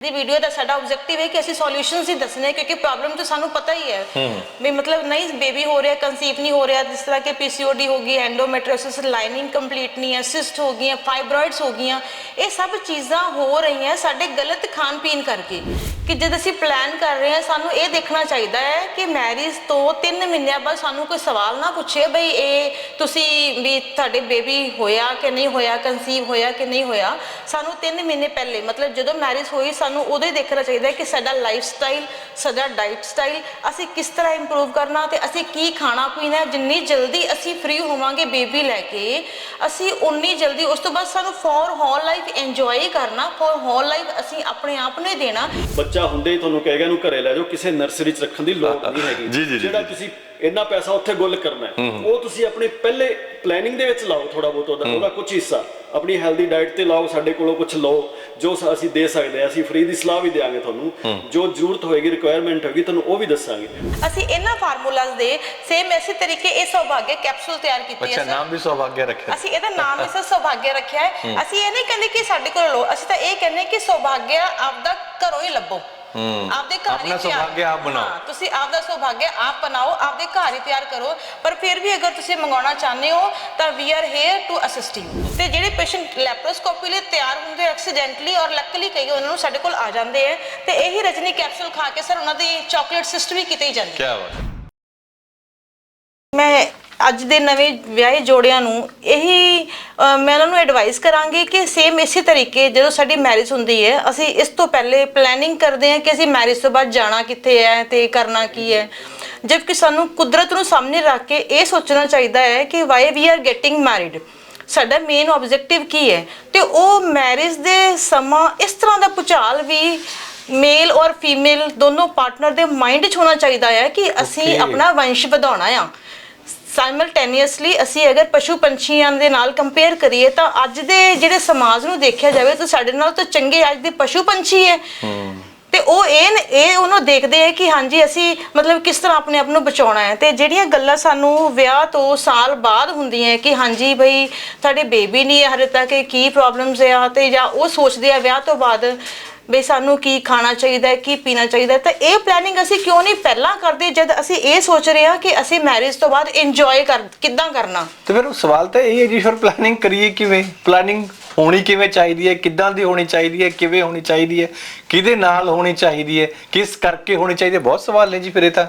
ਦੀ video ਦਾ ਸਾਡਾ objective ਹੈ ਕਿ ਅਸੀਂ ਸੋਲੂਸ਼ਨਸ ਹੀ ਦੱਸਣੇ ਹੈ, ਕਿਉਂਕਿ ਪ੍ਰੋਬਲਮ ਤਾਂ ਸਾਨੂੰ ਪਤਾ ਹੀ ਹੈ। ਵੀ ਮਤਲਬ ਨਹੀਂ ਬੇਬੀ ਹੋ ਰਿਹਾ ਕਨਸੀਵ ਨਹੀਂ ਹੋ ਰਿਹਾ ਜਿਸ ਤਰ੍ਹਾਂ ਕਿ ਪੀਸੀਓਡੀ ਹੋ ਗਈ ਐਂਡੋਮੈਟ੍ਰਿਓਸਿਸ ਲਾਈਨਿੰਗ ਕੰਪਲੀਟ ਨਹੀਂ ਹੈ ਸਿਸਟ ਹੋ ਗਈਆਂ ਫਾਈਬਰੋਇਡਸ ਹੋ ਗਈਆਂ ਇਹ ਸਭ ਚੀਜ਼ਾਂ ਹੋ ਰਹੀਆਂ ਸਾਡੇ ਗਲਤ ਖਾਣ ਪੀਣ ਕਰਕੇ। ਕਿ ਜਦ ਅਸੀਂ ਪਲਾਨ ਕਰ ਰਹੇ ਹਾਂ, ਸਾਨੂੰ ਇਹ ਦੇਖਣਾ ਚਾਹੀਦਾ ਹੈ ਕਿ ਮੈਰਿਜ ਤੋਂ 3 ਮਹੀਨਿਆਂ ਬਾਅਦ ਸਾਨੂੰ ਕੋਈ ਸਵਾਲ ਨਾ ਪੁੱਛੇ ਬਈ ਇਹ ਤੁਸੀਂ ਵੀ ਤੁਹਾਡੇ ਬੇਬੀ ਹੋਇਆ ਕਿ ਨਹੀਂ ਹੋਇਆ ਕਨਸੀਵ ਹੋਇਆ ਕਿ ਨਹੀਂ ਹੋਇਆ। ਸਾਨੂੰ 3 ਮਹੀਨੇ ਪਹਿਲੇ, ਮਤਲਬ ਜਦੋਂ ਮੈਰਿਜ ਹੋਈ, ਸਾਨੂੰ ਉਦੋਂ ਹੀ ਦੇਖਣਾ ਚਾਹੀਦਾ ਕਿ ਸਾਡਾ ਲਾਈਫ ਸਟਾਈਲ ਸਾਡਾ ਡਾਈਟ ਸਟਾਈਲ ਅਸੀਂ ਕਿਸ ਤਰ੍ਹਾਂ ਇੰਪਰੂਵ ਕਰਨਾ ਤੇ ਅਸੀਂ ਕੀ ਖਾਣਾ ਪੀਣਾ ਜਿੰਨੀ ਜਲਦੀ ਅਸੀਂ ਫ੍ਰੀ ਹੋਵਾਂਗੇ ਬੇਬੀ ਲੈ ਕੇ, ਅਸੀਂ ਉਨੀ ਜਲਦੀ ਉਸ ਤੋਂ ਬਾਅਦ ਸਾਨੂੰ ਫॉर ਹੋਲ ਲਾਈਫ ਇੰਜੋਏ ਕਰਨਾ ਫॉर ਹੋਲ ਲਾਈਫ ਅਸੀਂ ਆਪਣੇ ਆਪ ਨੂੰ ਦੇਣਾ। ਬੱਚਾ ਹੁੰਦੇ ਹੀ ਤੁਹਾਨੂੰ ਕਹੇਗਾ ਇਹਨੂੰ ਘਰੇ ਲੈ ਜਾਓ ਕਿਸੇ ਨਰਸਰੀ 'ਚ ਰੱਖਣ ਦੀ ਲੋੜ ਨਹੀਂ ਹੈਗੀ। ਜੀ, ਜੀ, ਜੀ, ਜਿਹੜਾ ਤੁਸੀਂ ਇੰਨਾ ਪੈਸਾ ਉੱਥੇ ਗੁੱਲ ਕਰਨਾ ਹੈ। ਉਹ ਤੁਸੀਂ ਆਪਣੇ ਪਹਿਲੇ ਪਲੈਨਿੰਗ ਦੇ ਵਿੱਚ ਲਾਓ ਥੋੜਾ ਬਹੁਤ ਉਹਦਾ ਉਹਦਾ ਕੁਝ ਹਿੱਸਾ। ਆਪਣੀ ਹੈਲਦੀ ਡਾਈਟ ਤੇ ਲਾਓ ਸਾਡੇ ਕੋਲੋਂ ਕੁਝ ਲਓ ਜੋ ਅਸੀਂ ਦੇ ਸਕਦੇ ਹਾਂ ਅਸੀਂ ਫ੍ਰੀ ਦੀ ਸਲਾਹ ਵੀ ਦੇਵਾਂਗੇ ਤੁਹਾਨੂੰ। ਜੋ ਜ਼ਰੂਰਤ ਹੋਏਗੀ ਰਿਕੁਆਇਰਮੈਂਟ ਹੋਏਗੀ ਤੁਹਾਨੂੰ ਉਹ ਵੀ ਦੱਸਾਂਗੇ। ਅਸੀਂ ਇਹਨਾਂ ਫਾਰਮੂਲਾਜ਼ ਦੇ ਸੇਮ ਐਸੇ ਤਰੀਕੇ ਇਹ ਸੌਭਾਗਯ ਕੈਪਸੂਲ ਤਿਆਰ ਕੀਤੀ ਅੱਛਾ ਹੈ ਸਰ ਨਾਮ ਵੀ ਸੌਭਾਗਿਆ ਰੱਖਿਆ। ਅਸੀਂ ਇਹਦਾ ਨਾਮ ਇਸ ਸੌਭਾਗਯ ਰੱਖਿਆ ਹੈ। ਅਸੀਂ ਇਹ ਨਹੀਂ ਕਹਿੰਦੇ ਕਿ ਸਾਡੇ ਕੋਲ ਲੋ ਅਸੀਂ ਤਾਂ ਇਹ ਕਹਿੰਦੇ ਕਿ ਸੌਭਾਗਯ ਆਪਦਾ ਘਰੋਂ ਹੀ ਲੱਭੋ। ਆਪਦੇ ਘਰ ਹੀ ਆਪਣਾ ਤਿਆਰ- ਸੌਭਾਗਯ ਆਪ ਬਣਾਓ। ਹਾਂ, ਤੁਸੀਂ ਆਪਦਾ ਸੌਭਾਗਯ ਆਪ ਬਣਾਓ ਆਪਦੇ ਘਰ ਹੀ ਤਿਆਰ ਕਰੋ। ਪਰ ਫਿਰ ਵੀ ਅਗਰ ਤੁਸੀਂ ਮੰਗਾਉਣਾ ਚਾਹੁੰਦੇ ਹੋ ਤਾਂ we are here to assist you ਤੇ ਜਿਹੜੇ ਪੇਸ਼ੈਂਟ ਲੈਪਰੋਸਕੋਪੀ ਲਈ ਤਿਆਰ ਹੁੰਦੇ ਐਕਸੀਡੈਂਟਲੀ ਔਰ ਲੱਕਲੀ ਕਈ ਉਹਨਾਂ ਨੂੰ ਸਾਡੇ ਕੋਲ ਆ ਜਾਂਦੇ ਹੈ ਤੇ ਇਹੀ ਰਜਨੀ ਕੈਪਸੂਲ ਖਾ ਕੇ ਸਰ ਉਹਨਾਂ ਦੀ ਚਾਕਲੇਟ ਸਿਸਟ ਵੀ ਕਿਤੇ ਹੀ ਜਾਂਦੀ। ਕੀ ਬਾਤ ਮੈਂ ਅੱਜ ਦੇ ਨਵੇਂ ਵਿਆਹੇ ਜੋੜਿਆਂ ਨੂੰ ਇਹੀ ਅ, ਮੈਂ ਉਹਨਾਂ ਨੂੰ ਐਡਵਾਈਸ ਕਰਾਂਗੀ ਕਿ ਸੇਮ ਇਸੇ ਤਰੀਕੇ ਜਦੋਂ ਸਾਡੀ ਮੈਰਿਜ ਹੁੰਦੀ ਹੈ ਅਸੀਂ ਇਸ ਤੋਂ ਪਹਿਲੇ ਪਲੈਨਿੰਗ ਕਰਦੇ ਹਾਂ ਕਿ ਅਸੀਂ ਮੈਰਿਜ ਤੋਂ ਬਾਅਦ ਜਾਣਾ ਕਿੱਥੇ ਹੈ ਤੇ ਕਰਨਾ ਕੀ ਹੈ। ਜਦਕਿ ਸਾਨੂੰ ਕੁਦਰਤ ਨੂੰ ਸਾਹਮਣੇ ਰੱਖ ਕੇ ਇਹ ਸੋਚਣਾ ਚਾਹੀਦਾ ਹੈ ਕਿ why we are getting married ਸਾਡਾ ਮੇਨ ਆਬਜੈਕਟਿਵ ਕੀ ਹੈ? ਤੇ ਉਹ ਮੈਰਿਜ ਦੇ ਸਮਾਂ ਇਸ ਤਰ੍ਹਾਂ ਦਾ ਭੁਚਾਲ ਵੀ ਮੇਲ ਔਰ ਫੀਮੇਲ ਦੋਨੋਂ ਪਾਰਟਨਰ ਦੇ ਮਾਈਂਡ 'ਚ ਹੋਣਾ ਚਾਹੀਦਾ ਹੈ ਕਿ ਅਸੀਂ Okay. ਆਪਣਾ ਵੰਸ਼ ਵਧਾਉਣਾ ਆ। ਸਾਈਮਲਟੇਨੀਅਸਲੀ ਅਸੀਂ ਅਗਰ ਪਸ਼ੂ ਪੰਛੀਆਂ ਦੇ ਨਾਲ ਕੰਪੇਅਰ ਕਰੀਏ ਤਾਂ ਅੱਜ ਦੇ ਜਿਹੜੇ ਸਮਾਜ ਨੂੰ ਦੇਖਿਆ ਜਾਵੇ ਤਾਂ ਸਾਡੇ ਨਾਲ ਤਾਂ ਚੰਗੇ ਅੱਜ ਦੇ ਪਸ਼ੂ ਪੰਛੀ ਹੈ ਤੇ ਉਹ ਇਹ ਇਹ ਉਹਨੂੰ ਦੇਖਦੇ ਹੈ ਕਿ ਹਾਂਜੀ, ਅਸੀਂ ਮਤਲਬ ਕਿਸ ਤਰ੍ਹਾਂ ਆਪਣੇ ਆਪ ਨੂੰ ਬਚਾਉਣਾ ਹੈ ਤੇ ਜਿਹੜੀਆਂ ਗੱਲਾਂ ਸਾਨੂੰ ਵਿਆਹ ਤੋਂ ਸਾਲ ਬਾਅਦ ਹੁੰਦੀਆਂ ਕਿ ਹਾਂਜੀ ਬਈ ਸਾਡੇ ਬੇਬੀ ਨਹੀਂ ਹੈ ਹਰੇ ਤੱਕ, ਕੀ ਪ੍ਰੋਬਲਮਸ ਆ, ਤੇ ਜਾਂ ਉਹ ਸੋਚਦੇ ਆ ਵਿਆਹ ਤੋਂ ਬਾਅਦ ਵੀ ਸਾਨੂੰ ਕੀ ਖਾਣਾ ਚਾਹੀਦਾ ਹੈ, ਕੀ ਪੀਣਾ ਚਾਹੀਦਾ ਹੈ। ਤਾਂ ਇਹ ਪਲੈਨਿੰਗ ਅਸੀਂ ਕਿਉਂ ਨਹੀਂ ਪਹਿਲਾਂ ਕਰਦੇ, ਜਦ ਅਸੀਂ ਇਹ ਸੋਚ ਰਹੇ ਹਾਂ ਕਿ ਅਸੀਂ ਮੈਰਿਜ ਤੋਂ ਬਾਅਦ ਇੰਜੋਏ ਕਰ, ਕਿੱਦਾਂ ਕਰਨਾ? ਤੇ ਫਿਰ ਉਹ ਸਵਾਲ ਤਾਂ ਇਹ ਹੈ ਜੀ, ਫਿਰ ਪਲੈਨਿੰਗ ਕਰੀਏ ਕਿਵੇਂ? ਪਲੈਨਿੰਗ ਹੋਣੀ ਕਿਵੇਂ ਚਾਹੀਦੀ ਹੈ, ਕਿੱਦਾਂ ਦੀ ਹੋਣੀ ਚਾਹੀਦੀ ਹੈ, ਕਿਵੇਂ ਹੋਣੀ ਚਾਹੀਦੀ ਹੈ, ਕਿਹਦੇ ਨਾਲ ਹੋਣੀ ਚਾਹੀਦੀ ਹੈ, ਕਿਸ ਕਰਕੇ ਹੋਣੀ ਚਾਹੀਦੀ ਹੈ? ਬਹੁਤ ਸਵਾਲ ਨੇ ਜੀ ਫਿਰ ਇਹ ਤਾਂ।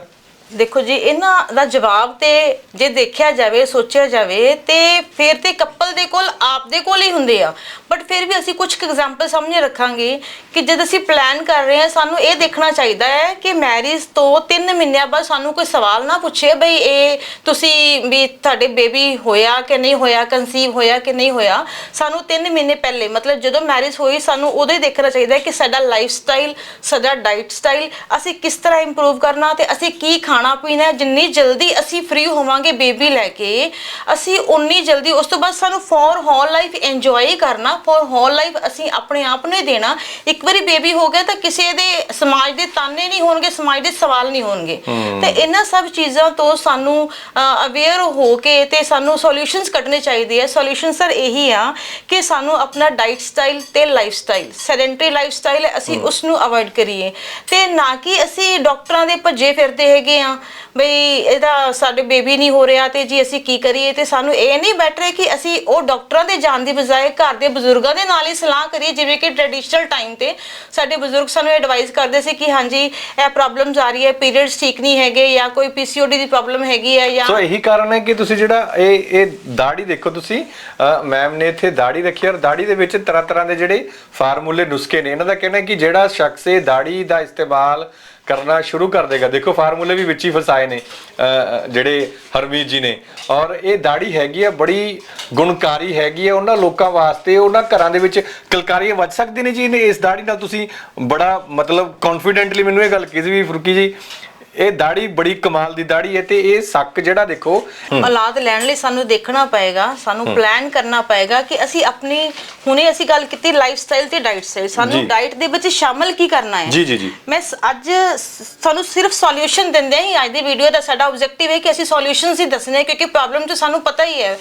ਦੇਖੋ ਜੀ, ਇਹਨਾਂ ਦਾ ਜਵਾਬ ਤੇ ਜੇ ਦੇਖਿਆ ਜਾਵੇ, ਸੋਚਿਆ ਜਾਵੇ, ਤੇ ਫਿਰ ਤੇ ਕਪਲ ਦੇ ਕੋਲ ਆਪਦੇ ਕੋਲ ਹੀ ਹੁੰਦੇ ਆ। ਬਟ ਫਿਰ ਵੀ ਅਸੀਂ ਕੁਝ ਐਗਜ਼ਾਮਪਲ ਸਾਹਮਣੇ ਰੱਖਾਂਗੇ ਕਿ ਜਦ ਅਸੀਂ ਪਲਾਨ ਕਰ ਰਹੇ ਹਾਂ, ਸਾਨੂੰ ਇਹ ਦੇਖਣਾ ਚਾਹੀਦਾ ਹੈ ਕਿ ਮੈਰਿਜ ਤੋਂ 3 ਮਹੀਨਿਆਂ ਬਾਅਦ ਸਾਨੂੰ ਕੋਈ ਸਵਾਲ ਨਾ ਪੁੱਛੇ ਬਈ ਇਹ ਤੁਸੀਂ ਵੀ ਤੁਹਾਡੇ ਬੇਬੀ ਹੋਇਆ ਕਿ ਨਹੀਂ ਹੋਇਆ ਕਨਸੀਵ ਹੋਇਆ ਕਿ ਨਹੀਂ ਹੋਇਆ। ਸਾਨੂੰ 3 ਮਹੀਨੇ ਪਹਿਲੇ, ਮਤਲਬ ਜਦੋਂ ਮੈਰਿਜ ਹੋਈ, ਸਾਨੂੰ ਉਦੋਂ ਹੀ ਦੇਖਣਾ ਚਾਹੀਦਾ ਕਿ ਸਾਡਾ ਲਾਈਫ ਸਟਾਈਲ ਸਾਡਾ ਡਾਈਟ ਸਟਾਈਲ ਅਸੀਂ ਕਿਸ ਤਰ੍ਹਾਂ ਇੰਪਰੂਵ ਕਰਨਾ ਤੇ ਅਸੀਂ ਕੀ ਖਾਣਾ ਪੀਣਾ ਹੈ। ਜਿੰਨੀ ਜਲਦੀ ਅਸੀਂ ਫ੍ਰੀ ਹੋਵਾਂਗੇ ਬੇਬੀ ਲੈ ਕੇ ਅਸੀਂ ਉਨੀ ਜਲਦੀ ਉਸ ਤੋਂ ਬਾਅਦ ਸਾਨੂੰ ਫॉर ਹੋਲ ਲਾਈਫ ਇੰਜੋਏ ਕਰਨਾ ਫॉर ਹੋਲ ਲਾਈਫ ਅਸੀਂ ਆਪਣੇ ਆਪ ਨੂੰ ਹੀ ਦੇਣਾ। ਇੱਕ ਵਾਰੀ ਬੇਬੀ ਹੋ ਗਿਆ ਤਾਂ ਕਿਸੇ ਦੇ ਸਮਾਜ ਦੇ ਤਾਨੇ ਨਹੀਂ ਹੋਣਗੇ ਸਮਾਜ ਦੇ ਸਵਾਲ ਨਹੀਂ ਹੋਣਗੇ। ਤੇ ਇਹਨਾਂ ਸਭ ਚੀਜ਼ਾਂ ਤੋਂ ਸਾਨੂੰ ਅਵੇਅਰ ਹੋ ਕੇ ਤੇ ਸਾਨੂੰ ਸੋਲੂਸ਼ਨਸ ਕੱਢਣੇ ਚਾਹੀਦੇ ਆ। ਸੋਲੂਸ਼ਨ ਸਰ ਇਹੀ ਆ ਕਿ ਸਾਨੂੰ ਆਪਣਾ ਡਾਈਟ ਸਟਾਈਲ ਤੇ lifestyle sedentary lifestyle ਅਸੀਂ ਉਸ ਨੂੰ ਅਵੋਇਡ ਕਰੀਏ। ਤੇ ਨਾ ਕਿ ਅਸੀਂ ਡਾਕਟਰਾਂ ਦੇ ਭੱਜੇ ਫਿਰਦੇ ਹੈਗੇ ਆ ਬਈ ਇਹਦਾ ਸਾਡੇ ਬੇਬੀ ਨਹੀਂ ਹੋ ਰਿਹਾ ਤੇ ਜੀ ਅਸੀਂ ਕੀ ਕਰੀਏ? ਤੇ ਸਾਨੂੰ ਇਹ ਨਹੀਂ ਬੈਟਰ ਹੈ ਕਿ ਅਸੀਂ ਉਹ ਡਾਕਟਰਾਂ ਦੇ ਜਾਣ ਦੀ ਬਜਾਏ ਘਰ ਦੇ ਬਜ਼ੁਰਗਾਂ ਦੇ ਨਾਲ ਹੀ ਸਲਾਹ ਕਰੀਏ। ਜਿਵੇਂ ਕਿ ਟ੍ਰੈਡੀਸ਼ਨਲ ਟਾਈਮ ਤੇ ਸਾਡੇ ਬਜ਼ੁਰਗ ਸਾਨੂੰ ਐਡਵਾਈਸ ਕਰਦੇ ਸੀ ਕਿ ਹਾਂਜੀ, ਇਹ ਪ੍ਰੋਬਲਮਸ ਆ ਰਹੀ ਹੈ ਪੀਰੀਅਡਸ ਠੀਕ ਨਹੀਂ ਹੈਗੇ ਜਾਂ ਕੋਈ ਪੀਸੀਓਡੀ ਦੀ ਪ੍ਰੋਬਲਮ ਹੈਗੀ ਹੈ ਜਾਂ ਸੋ ਇਹੀ ਕਾਰਨ ਹੈ ਕਿ ਤੁਸੀਂ ਜਿਹੜਾ ਇਹ ਇਹ ਦਾੜੀ ਦੇਖੋ ਤੁਸੀਂ। ਮੈਮ ਨੇ ਇੱਥੇ ਦਾੜੀ ਰੱਖੀ ਔਰ ਦਾੜੀ ਦੇ ਵਿੱਚ ਤਰ੍ਹਾਂ ਤਰ੍ਹਾਂ ਦੇ ਜਿਹੜੇ ਫਾਰਮੂਲੇ ਨੁਸਖੇ ਨੇ। ਇਹਨਾਂ ਦਾ ਕਹਿਣਾ ਹੈ ਕਿ ਜਿਹੜਾ ਸ਼ਖਸ ਇਹ ਦਾੜੀ ਦਾ ਇਸਤੇਮਾਲ ਕਰਨਾ ਸ਼ੁਰੂ ਕਰ ਦੇਗਾ। ਦੇਖੋ, ਫਾਰਮੂਲੇ ਵੀ ਵਿੱਚ ਹੀ ਫਸਾਏ ਨੇ ਜਿਹੜੇ ਹਰਮੀਤ ਜੀ ਨੇ। ਔਰ ਇਹ ਦਾੜੀ ਹੈਗੀ ਆ, ਬੜੀ ਗੁਣਕਾਰੀ ਹੈਗੀ ਆ ਉਹਨਾਂ ਲੋਕਾਂ ਵਾਸਤੇ। ਉਹਨਾਂ ਘਰਾਂ ਦੇ ਵਿੱਚ ਕਲਕਾਰੀਆਂ ਵੱਜ ਸਕਦੀ ਨੇ ਜੀ। ਇਸ ਦਾੜੀ ਨਾਲ ਤੁਸੀਂ ਬੜਾ ਮਤਲਬ ਕੌਨਫੀਡੈਂਟਲੀ ਮੈਨੂੰ ਇਹ ਗੱਲ ਕੀਤੀ ਸੀ ਵੀ ਫਰੂਕੀ ਜੀ ਇਹ ਦਾੜੀ ਬੜੀ ਕਮਾਲ ਦੀ ਦਾੜੀ ਹੈ ਤੇ ਇਹ ਸੱਕ ਜਿਹੜਾ ਦੇਖੋ ਔਲਾਦ ਲੈਣ ਲਈ ਸਾਨੂੰ ਦੇਖਣਾ ਪਏਗਾ ਸਾਨੂੰ ਪਲਾਨ ਕਰਨਾ ਪਏਗਾ ਕਿ ਅਸੀਂ ਆਪਣੀ ਹੁਣੇ ਅਸੀਂ ਗੱਲ ਕੀਤੀ ਲਾਈਫ ਸਟਾਈਲ ਤੇ ਡਾਈਟ ਸਟਾਈਲ ਜੀ। ਸਾਨੂੰ ਡਾਈਟ ਦੇ ਵਿੱਚ ਸ਼ਾਮਲ ਕੀ ਕਰਨਾ ਹੈ? ਜੀ, ਜੀ, ਜੀ। ਮੈਂ ਅੱਜ ਤੁਹਾਨੂੰ ਸਿਰਫ ਸੋਲੂਸ਼ਨ ਦਿੰਦੇ ਹੀ ਅੱਜ ਦੀ ਵੀਡੀਓ ਦਾ ਸਾਡਾ ਆਬਜੈਕਟਿਵ ਹੈ ਕਿ ਅਸੀਂ ਸੋਲੂਸ਼ਨਸ ਹੀ ਦੱਸਣੇ ਹੈ, ਕਿਉਂਕਿ ਪ੍ਰੋਬਲਮ ਤਾਂ ਸਾਨੂੰ ਪਤਾ ਹੀ ਹੈ।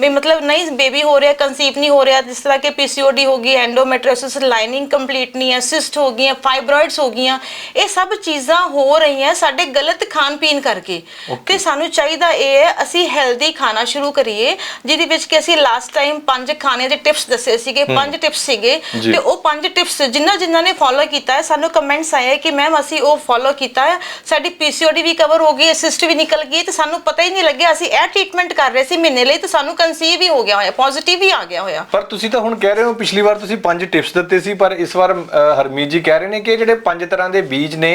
ਵੀ ਮਤਲਬ ਨਹੀਂ ਬੇਬੀ ਹੋ ਰਿਹਾ ਕਨਸੀਵ ਨਹੀਂ ਹੋ ਰਿਹਾ ਜਿਸ ਤਰ੍ਹਾਂ ਕਿ ਪੀਸੀਓਡੀ ਹੋ ਗਈ ਐਂਡੋਮੈਟ੍ਰਿਓਸਿਸ ਲਾਈਨਿੰਗ ਕੰਪਲੀਟ ਨਹੀਂ ਹੈ ਸਿਸਟ ਹੋ ਗਈਆਂ ਫਾਈਬਰੋਇਡਸ ਹੋ ਗਈਆਂ ਇਹ ਸਭ ਚੀਜ਼ਾਂ ਹੋ ਰਹੀਆਂ ਸਾਡੇ ਗਲਤ ਖਾਣ ਪੀਣ ਕਰਕੇ। ਤੇ ਸਾਨੂੰ ਚਾਹੀਦਾ ਇਹ ਹੈ ਅਸੀਂ ਹੈਲਦੀ ਖਾਣਾ ਸ਼ੁਰੂ ਕਰੀਏ ਜਿਹਦੇ ਵਿੱਚ ਕਿ ਅਸੀਂ ਲਾਸਟ ਟਾਈਮ ਪੰਜ ਖਾਣੇ ਦੇ ਟਿਪਸ ਦੱਸੇ ਸੀਗੇ ਪੰਜ ਟਿਪਸ ਸੀਗੇ। ਤੇ ਉਹ ਪੰਜ ਟਿਪਸ ਜਿੰਨਾ ਜਿੰਨਾ ਨੇ ਫੋਲੋ ਕੀਤਾ ਹੈ ਸਾਨੂੰ ਕਮੈਂਟਸ ਆਏ ਕਿ ਮੈਮ ਅਸੀਂ ਉਹ ਫੋਲੋ ਕੀਤਾ ਹੈ। ਸਾਡੀ ਪੀਸੀਓਡੀ ਵੀ ਕਵਰ ਹੋ ਗਈ ਸਿਸਟ ਵੀ ਨਿਕਲ ਗਈ ਤੇ ਸਾਨੂੰ ਪਤਾ ਹੀ ਨਹੀਂ ਲੱਗਿਆ ਅਸੀਂ ਇਹ ਟ੍ਰੀਟਮੈਂਟ ਕਰ ਰਹੇ ਸੀ ਮਹੀਨੇ ਲਈ ਤੇ ਸਾਨੂੰ ਕਨਸੀਵ ਹੀ ਹੋ ਗਿਆ ਹੋਇਆ ਪੋਜ਼ਿਟਿਵ ਹੀ ਆ ਗਿਆ ਹੋਇਆ। ਪਰ ਤੁਸੀਂ ਤਾਂ ਹੁਣ ਕਹਿ ਰਹੇ ਹੋ ਪਿਛਲੀ ਵਾਰ ਤੁਸੀਂ ਪੰਜ ਟਿਪਸ ਦਿੱਤੇ ਸੀ ਪਰ ਇਸ ਵਾਰ ਅ, ਹਰਮੀਤ ਜੀ ਕਹਿ ਰਹੇ ਨੇ ਕਿ ਜਿਹੜੇ ਪੰਜ ਤਰ੍ਹਾਂ ਦੇ ਬੀਜ ਨੇ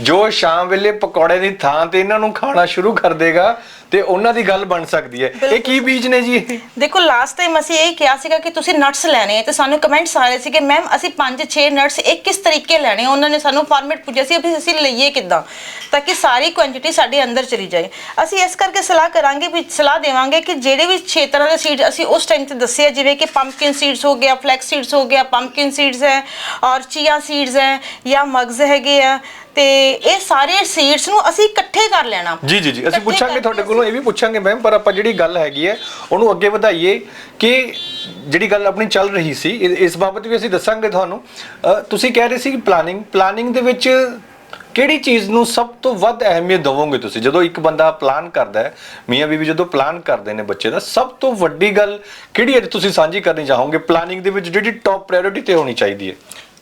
ਜੋ ਸ਼ਾਮ ਵੇਲੇ ਪਕੌੜੇ ਦੀ ਥਾਂ ਤੇ ਇਹਨਾਂ ਨੂੰ ਖਾਣਾ ਸ਼ੁਰੂ ਕਰ ਦੇਗਾ ਤੇ ਉਹਨਾਂ ਦੀ ਗੱਲ ਬਣ ਸਕਦੀ ਹੈ। ਇਹ ਕੀ ਬੀਜ ਨੇ ਜੀ ਇਹ? ਦੇਖੋ ਲਾਸਟ ਟਾਈਮ ਅਸੀਂ ਇਹ ਕਿਹਾ ਸੀਗਾ ਕਿ ਤੁਸੀਂ ਨਟਸ ਲੈਣੇ ਤੇ ਸਾਨੂੰ ਕਮੈਂਟਸ ਆ ਰਹੇ ਸੀ ਕਿ ਮੈਮ ਅਸੀਂ 5-6 ਨਟਸ ਇਹ ਕਿਸ ਤਰੀਕੇ ਲੈਣੇ ਉਹਨਾਂ ਨੇ ਸਾਨੂੰ ਫਾਰਮੈਟ ਪੁੱਛਿਆ ਸੀ ਵੀ ਅਸੀਂ ਲਈਏ ਕਿੱਦਾਂ? ਤਾਂ ਕਿ ਸਾਰੀ ਕੁਆਂਟੀਟੀ ਸਾਡੇ ਅੰਦਰ ਚਲੀ ਜਾਏ। ਅਸੀਂ ਇਸ ਕਰਕੇ ਸਲਾਹ ਕਰਾਂਗੇ ਵੀ ਸਲਾਹ ਦੇਵਾਂਗੇ ਕਿ ਜਿਹੜੇ ਵੀ 6 ਤਰ੍ਹਾਂ ਦੇ ਸੀਡ ਅਸੀਂ ਉਸ ਟਾਈਮ ਤੇ ਦੱਸੇ ਆ ਜਿਵੇਂ ਕਿ ਪੰਪਕਿਨ ਸੀਡਸ ਹੋ ਗਿਆ ਫਲੈਕਸ ਸੀਡਸ ਹੋ ਗਿਆ ਪੰਪਕਿਨ ਸੀਡਸ ਹੈ ਔਰ ਚੀਆ ਸੀਡਸ ਹੈ ਜਾਂ ਮਗਜ਼ ਹੈਗੇ ਆ ਤੇ ਇਹ ਸਾਰੇ ਸੀਡਸ ਨੂੰ ਅਸੀਂ ਇਕੱਠੇ ਕਰ ਲੈਣਾ। ਜੀ ਜੀ ਜੀ। ਅਸੀਂ ਇਕੱਠੇ ਪੁੱਛਾਂਗੇ ਕਰਕੇ ਤੁਹਾਡੇ ਕੋਲੋਂ ਇਹ ਵੀ ਪੁੱਛਾਂਗੇ ਮੈਮ ਪਰ ਆਪਾਂ ਜਿਹੜੀ ਗੱਲ ਹੈਗੀ ਹੈ ਉਹਨੂੰ ਅੱਗੇ ਵਧਾਈਏ ਕਿ ਜਿਹੜੀ ਗੱਲ ਆਪਣੀ ਚੱਲ ਰਹੀ ਸੀ ਇਸ ਬਾਬਤ ਵੀ ਅਸੀਂ ਦੱਸਾਂਗੇ ਤੁਹਾਨੂੰ। ਅ, ਤੁਸੀਂ ਕਹਿ ਰਹੇ ਸੀ ਕਿ ਪਲਾਨਿੰਗ ਪਲਾਨਿੰਗ ਦੇ ਵਿੱਚ ਕਿਹੜੀ ਚੀਜ਼ ਨੂੰ ਸਭ ਤੋਂ ਵੱਧ ਅਹਿਮੀਅਤ ਦਵੋਗੇ ਤੁਸੀਂ? ਜਦੋਂ ਇੱਕ ਬੰਦਾ ਪਲਾਨ ਕਰਦਾ ਹੈ ਮੀਆਂ ਬੀਵੀ ਜਦੋਂ ਪਲਾਨ ਕਰਦੇ ਨੇ ਬੱਚੇ ਦਾ ਸਭ ਤੋਂ ਵੱਡੀ ਗੱਲ ਕਿਹੜੀ ਹੈ ਜੋ ਤੁਸੀਂ ਸਾਂਝੀ ਕਰਨੀ ਚਾਹੋਗੇ? ਪਲਾਨਿੰਗ ਦੇ ਵਿੱਚ ਜਿਹੜੀ ਟੌਪ ਪ੍ਰਾਇੋਰਟੀ ਤੇ ਹੋਣੀ ਚਾਹੀਦੀ ਹੈ।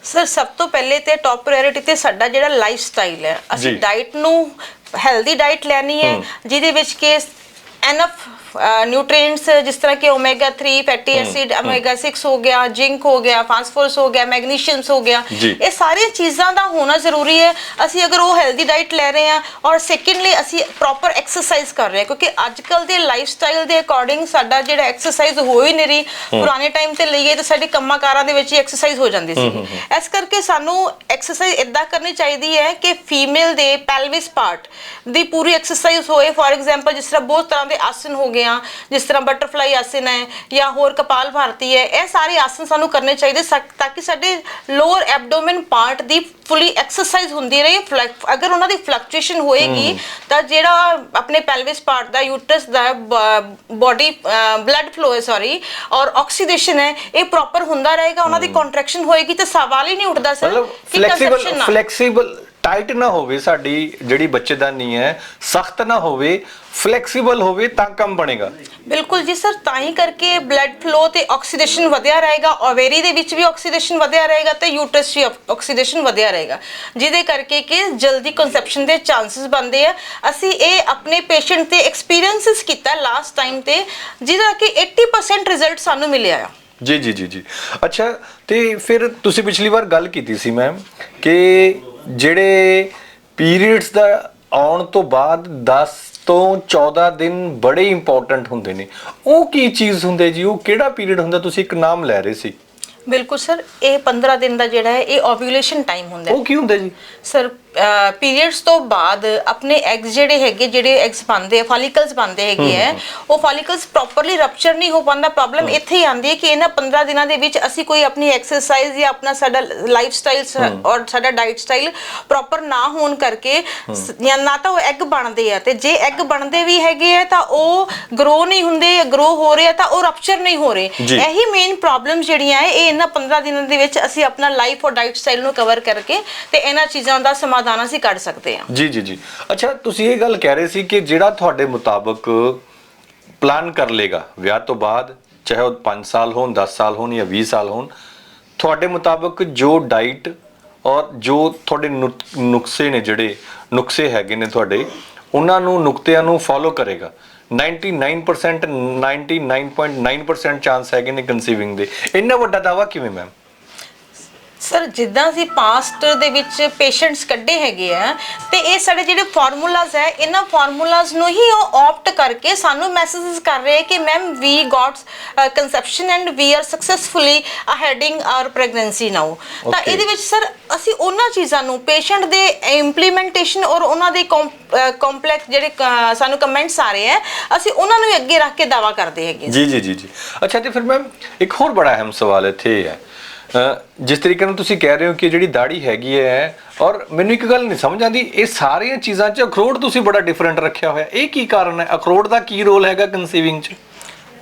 ਸਰ ਸਭ ਤੋਂ ਪਹਿਲੇ ਤੇ ਟੌਪ ਪ੍ਰਾਇੋਰਟੀ ਤੇ ਸਾਡਾ ਜਿਹੜਾ ਲਾਈਫ ਸਟਾਈਲ ਹੈ ਅਸੀਂ ਜੀ। ਡਾਈਟ ਨੂੰ ਹੈਲਦੀ ਡਾਈਟ ਲੈਣੀ ਹੈ ਜਿਹਦੇ ਵਿੱਚ ਕਿ ਐਨਫ ਨਿਊਟ੍ਰੀਐਂਟਸ ਜਿਸ ਤਰ੍ਹਾਂ ਕਿ ਓਮੇਗਾ 3 ਫੈਟੀ ਐਸਿਡ ਓਮੇਗਾ 6 ਹੋ ਗਿਆ ਜ਼ਿੰਕ ਹੋ ਗਿਆ ਫਾਸਫੋਰਸ ਹੋ ਗਿਆ ਮੈਗਨੀਸ਼ੀਅਮਸ ਹੋ ਗਿਆ। ਇਹ ਸਾਰੀਆਂ ਚੀਜ਼ਾਂ ਦਾ ਹੋਣਾ ਜ਼ਰੂਰੀ ਹੈ। ਅਸੀਂ ਅਗਰ ਉਹ ਹੈਲਦੀ ਡਾਈਟ ਲੈ ਰਹੇ ਹਾਂ ਔਰ ਸੈਕੰਡਲੀ ਅਸੀਂ ਪ੍ਰੋਪਰ ਐਕਸਰਸਾਈਜ਼ ਕਰ ਰਹੇ ਹਾਂ ਕਿਉਂਕਿ ਅੱਜ ਕੱਲ ਦੇ ਲਾਈਫ ਸਟਾਈਲ ਦੇ ਅਕੋਰਡਿੰਗ ਸਾਡਾ ਜਿਹੜਾ ਐਕਸਰਸਾਈਜ਼ ਹੋ ਹੀ ਨਹੀਂ ਰਹੀ। ਪੁਰਾਣੇ ਟਾਈਮ ਤੇ ਲਈਏ ਤਾਂ ਸਾਡੇ ਕੰਮਾਂ ਕਾਰਾਂ ਦੇ ਵਿੱਚ ਹੀ ਐਕਸਰਸਾਈਜ਼ ਹੋ ਜਾਂਦੀ ਸੀ। ਇਸ ਕਰਕੇ ਸਾਨੂੰ ਐਕਸਰਸਾਈਜ਼ ਇਦਾਂ ਕਰਨੀ ਚਾਹੀਦੀ ਹੈ ਕਿ ਫੀਮੇਲ ਦੇ ਪੈਲਵਿਸ ਪਾਰਟ ਦੀ ਪੂਰੀ ਐਕਸਰਸਾਈਜ਼ ਹੋਏ। ਫੋਰ ਐਗਜ਼ਾਮਪਲ ਜਿਸ ਤਰ੍ਹਾਂ ਬਹੁਤ ਤਰ੍ਹਾਂ ਦੇ ਆਸਨ ਹੋ ਗਏ ਆ ਜਿਸ ਤਰ੍ਹਾਂ ਬਟਰਫਲਾਈ ਆਸਨ ਹੈ ਜਾਂ ਹੋਰ ਕਪਾਲ ਭਾਰਤੀ ਹੈ ਇਹ ਸਾਰੇ ਆਸਨ ਸਾਨੂੰ ਕਰਨੇ ਚਾਹੀਦੇ ਤਾਂ ਕਿ ਸਾਡੇ ਲੋਅਰ ਐਬਡੋਮਨ ਪਾਰਟ ਦੀ ਫੁੱਲੀ ਐਕਸਰਸਾਈਜ਼ ਹੁੰਦੀ ਰਹੇ ਅਗਰ ਉਹਨਾਂ ਦੀ ਫਲਕਚੁਏਸ਼ਨ ਹੋਏਗੀ ਤਾਂ ਜਿਹੜਾ ਆਪਣੇ ਪੈਲਵਿਸ ਪਾਰਟ ਦਾ ਯੂਟਰਸ ਦਾ ਬਾਡੀ ਬਲੱਡ ਫਲੋ ਹੈ ਸੌਰੀ ਔਰ ਆਕਸੀਡੇਸ਼ਨ ਹੈ ਇਹ ਪ੍ਰੋਪਰ ਹੁੰਦਾ ਰਹੇਗਾ ਉਹਨਾਂ ਦੀ ਕੰਟਰੈਕਸ਼ਨ ਹੋਏਗੀ ਤਾਂ ਸਵਾਲ ਹੀ ਨਹੀਂ ਉੱਠਦਾ ਸਰ ਕਿ ਫਲੈਕਸੀਬਲ ਫਲੈਕਸੀਬਲ ਟਾਈਟ ਨਾ ਹੋਵੇ ਸਾਡੀ ਜਿਹੜੀ ਬੱਚੇਦਾਨੀ ਹੈ ਸਖਤ ਨਾ ਹੋਵੇ ਫਲੈਕਸੀਬਲ ਹੋਵੇ ਤਾਂ ਕੰਮ ਬਣੇਗਾ। ਬਿਲਕੁਲ ਜੀ ਸਰ ਤਾਂ ਹੀ ਕਰਕੇ ਬਲੱਡ ਫਲੋ ਤੇ ਆਕਸੀਡੇਸ਼ਨ ਵਧਿਆ ਰਹੇਗਾ ਓਵੇਰੀ ਦੇ ਵਿੱਚ ਵੀ ਆਕਸੀਡੇਸ਼ਨ ਵਧਿਆ ਰਹੇਗਾ ਤੇ ਯੂਟਰਸ ਵੀ ਆਕਸੀਡੇਸ਼ਨ ਵਧਿਆ ਰਹੇਗਾ। ਜਿਹਦੇ ਕਰਕੇ ਕਿ ਜਲਦੀ ਕਨਸੈਪਸ਼ਨ ਦੇ ਚਾਂਸਸ ਬਣਦੇ ਆ। ਅਸੀਂ ਇਹ ਆਪਣੇ ਪੇਸ਼ੈਂਟ ਤੇ ਐਕਸਪੀਰੀਐਂਸਸ ਕੀਤਾ ਲਾਸਟ ਟਾਈਮ ਤੇ ਜਿਹਦਾ ਕਿ 80% ਰਿਜ਼ਲਟ ਸਾਨੂੰ ਮਿਲਿਆ ਆ। ਜੀ ਜੀ ਜੀ ਜੀ। ਅੱਛਾ ਤੇ ਫਿਰ ਤੁਸੀਂ ਪਿਛਲੀ ਵਾਰ ਗੱਲ ਕੀਤੀ ਸੀ ਮੈਮ ਕਿ ਜਿਹੜੇ ਪੀਰੀਅਡਸ ਦਾ ਆਉਣ ਤੋਂ ਬਾਅਦ 10 ਤੋਂ 14 ਦਿਨ ਬੜੇ ਇੰਪੋਰਟੈਂਟ ਹੁੰਦੇ ਨੇ। ਉਹ ਕੀ ਚੀਜ਼ ਹੁੰਦੇ ਜੀ? ਉਹ ਕਿਹੜਾ ਪੀਰੀਅਡ ਹੁੰਦਾ? ਤੁਸੀਂ ਇੱਕ ਨਾਮ ਲੈ ਰਹੇ ਸੀ। ਬਿਲਕੁਲ ਸਰ। ਇਹ 15 ਦਿਨ ਦਾ ਜਿਹੜਾ ਹੈ ਇਹ ਓਵੂਲੇਸ਼ਨ ਟਾਈਮ ਹੁੰਦਾ ਹੈ। ਉਹ ਕੀ ਹੁੰਦਾ ਜੀ? ਸਰ ਪੀਰੀਅਡਸ ਤੋਂ ਬਾਅਦ ਆਪਣੇ ਐਗਸ ਜਿਹੜੇ ਹੈਗੇ ਜਿਹੜੇ ਐਗਸ ਬਣਦੇ ਆ ਫਾਲੀਕਲਸ ਬਣਦੇ ਹੈਗੇ ਆ ਉਹ ਫਾਲੀਕਲਸ ਪ੍ਰੋਪਰਲੀ ਰਪਚਰ ਨਹੀਂ ਹੋ ਪਾਉਂਦਾ। ਪ੍ਰੋਬਲਮ ਇੱਥੇ ਹੀ ਆਉਂਦੀ ਹੈ ਕਿ ਇਹਨਾਂ 15 ਦਿਨਾਂ ਦੇ ਵਿੱਚ ਅਸੀਂ ਕੋਈ ਆਪਣੀ ਐਕਸਰਸਾਈਜ਼ ਜਾਂ ਆਪਣਾ ਸਾਡਾ ਲਾਈਫ ਸਟਾਈਲ ਔਰ ਸਾਡਾ ਡਾਈਟ ਸਟਾਈਲ ਪ੍ਰੋਪਰ ਨਾ ਹੋਣ ਕਰਕੇ ਜਾਂ ਨਾ ਤਾਂ ਉਹ ਐਗ ਬਣਦੇ ਆ ਤੇ ਜੇ ਐਗ ਬਣਦੇ ਵੀ ਹੈਗੇ ਆ ਤਾਂ ਉਹ ਗਰੋ ਨਹੀਂ ਹੁੰਦੇ ਗਰੋ ਹੋ ਰਹੇ ਆ ਤਾਂ ਉਹ ਰਪਚਰ ਨਹੀਂ ਹੋ ਰਹੇ। ਜੀ। ਇਹੀ ਮੇਨ ਪ੍ਰੋਬਲਮ ਜਿਹੜੀਆਂ ਹੈ ਇਹ ਇਹਨਾਂ 15 ਦਿਨਾਂ ਦੇ ਵਿੱਚ ਅਸੀਂ ਆਪਣਾ ਲਾਈਫ ਔਰ ਡਾਈਟ ਸਟਾਈਲ ਨੂੰ ਕਵਰ ਕਰਕੇ ਤੇ ਇਹਨਾਂ ਚੀਜ਼ਾਂ ਦਾ ਸਮਾਧਾਨ ਅਸੀਂ ਕੱਢ ਸਕਦੇ ਹਾਂ। ਜੀ ਜੀ ਜੀ। ਅੱਛਾ, ਤੁਸੀਂ ਇਹ ਗੱਲ ਕਹਿ ਰਹੇ ਸੀ ਕਿ ਜਿਹੜਾ ਤੁਹਾਡੇ ਮੁਤਾਬਕ ਪਲਾਨ ਕਰ ਲੇਗਾ, ਵਿਆਹ ਤੋਂ ਬਾਅਦ, ਚਾਹੇ ਉਹ 5 ਸਾਲ ਹੋਣ 10 ਸਾਲ ਹੋਣ ਜਾਂ 20 ਸਾਲ ਹੋਣ, ਤੁਹਾਡੇ ਮੁਤਾਬਕ ਜੋ ਡਾਈਟ ਔਰ ਜੋ ਤੁਹਾਡੇ ਨੁਕ- ਨੁਕਸੇ ਨੇ ਜਿਹੜੇ, ਨੁਕਸੇ ਹੈਗੇ ਨੇ ਤੁਹਾਡੇ, ਉਹਨਾਂ ਨੂੰ, ਨੁਕਤਿਆਂ ਨੂੰ ਫੋਲੋ ਕਰੇਗਾ। 99% 99.9% ਚਾਂਸ ਹੈਗੇ ਨੇ ਕਨਸੀਵਿੰਗ ਦੇ। ਇੰਨਾ ਵੱਡਾ ਦਾਵਾ ਕਿਵੇਂ ਮੈਮ ਸਰ ਜਿੱਦਾਂ ਅਸੀਂ ਪਾਸਟ ਦੇ ਵਿੱਚ ਪੇਸ਼ੈਂਟਸ ਕੱਢੇ ਹੈਗੇ ਆ ਤੇ ਇਹ ਸਾਡੇ ਜਿਹੜੇ ਫਾਰਮੂਲਾਜ਼ ਹੈ ਇਹਨਾਂ ਫਾਰਮੂਲਾਜ਼ ਨੂੰ ਹੀ ਉਹ ਆਪਟ ਕਰਕੇ ਸਾਨੂੰ ਮੈਸੇजेस ਕਰ ਰਹੇ ਕਿ ma'am we got conception and we are successfully heading our pregnancy now ਤਾਂ. ਇਹਦੇ ਵਿੱਚ ਸਰ ਅਸੀਂ ਉਹਨਾਂ ਚੀਜ਼ਾਂ ਨੂੰ ਪੇਸ਼ੈਂਟ ਦੇ ਇੰਪਲੀਮੈਂਟੇਸ਼ਨ ਔਰ ਉਹਨਾਂ ਦੇ ਕੰਪਲੈਕਸ ਜਿਹੜੇ ਸਾਨੂੰ ਕਮੈਂਟਸ ਆ ਰਹੇ ਹੈ ਅਸੀਂ ਉਹਨਾਂ ਨੂੰ ਅੱਗੇ ਰੱਖ ਕੇ ਦਾਵਾ ਕਰਦੇ ਹੈਗੇ ਜੀ ਜੀ ਜੀ ਜੀ। ਅੱਛਾ ਤੇ ਫਿਰ ਮੈਮ ਇੱਕ ਹੋਰ ਬੜਾ ਅਹਿਮ ਸਵਾਲ ਇੱਥੇ ਹੈ ਜਿਸ ਤਰੀਕੇ ਨਾਲ ਤੁਸੀਂ ਕਹਿ ਰਹੇ ਹੋ ਕਿ ਜਿਹੜੀ ਦਾੜੀ ਹੈਗੀ ਹੈ ਔਰ ਮੈਨੂੰ ਇੱਕ ਗੱਲ ਨਹੀਂ ਸਮਝ ਆਉਂਦੀ, ਇਹ ਸਾਰੀਆਂ ਚੀਜ਼ਾਂ 'ਚ ਅਖਰੋਟ ਤੁਸੀਂ ਬੜਾ ਡਿਫਰੈਂਟ ਰੱਖਿਆ ਹੋਇਆ। ਇਹ ਕੀ ਕਾਰਨ ਹੈ? ਅਖਰੋਟ ਦਾ ਕੀ ਰੋਲ ਹੈਗਾ ਕਨਸੀਵਿੰਗ 'ਚ?